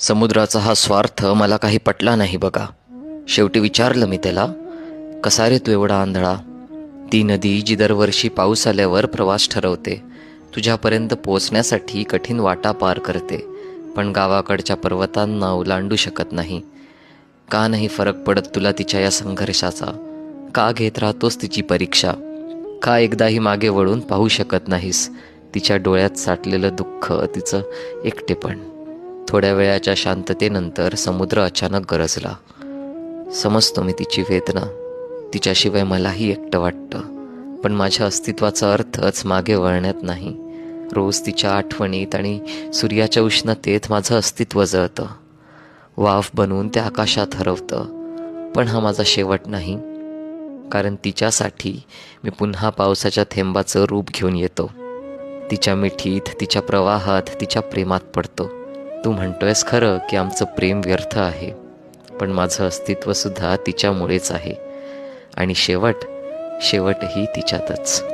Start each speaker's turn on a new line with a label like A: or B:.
A: समुद्राचा हा स्वार्थ मला काही पटला नाही बघा. शेवटी विचारलं मी त्याला कसा रे तू एवढा आंधळा? ती नदी जी दरवर्षी पाऊस आल्यावर प्रवास ठरवते तुझ्यापर्यंत पोचण्यासाठी कठीण वाटा पार करते पण गावाकडच्या पर्वतांना ओलांडू शकत नाही. का नाही फरक पडत तुला तिच्या या संघर्षाचा? का घेत राहतोस तिची परीक्षा? का एकदाही मागे वळून पाहू शकत नाहीस? तिच्या डोळ्यात साठलेलं दुःख तिचं एकटेपण. थोड्या वेळाच्या शांततेनंतर समुद्र अचानक गरजला. समजतो मी तिची वेदना तिच्याशिवाय मलाही एकटं वाटतं पण माझ्या अस्तित्वाचा अर्थच मागे वळण्यात नाही. रोज तिच्या आठवणीत आणि सूर्याच्या उष्णतेत माझं अस्तित्व जळतं. वाफ बनवून त्या आकाशात हरवतं पण हा माझा शेवट नाही. कारण तिच्यासाठी मी पुन्हा पावसाच्या थेंबाचं रूप घेऊन येतो. तिच्या मिठीत तिच्या प्रवाहात तिच्या प्रेमात पडतो. तू म्हणतोयस खरं की आमचं प्रेम व्यर्थ आहे पण माझं अस्तित्वसुद्धा तिच्यामुळेच आहे. आणि शेवट शेवटही तिच्यातच.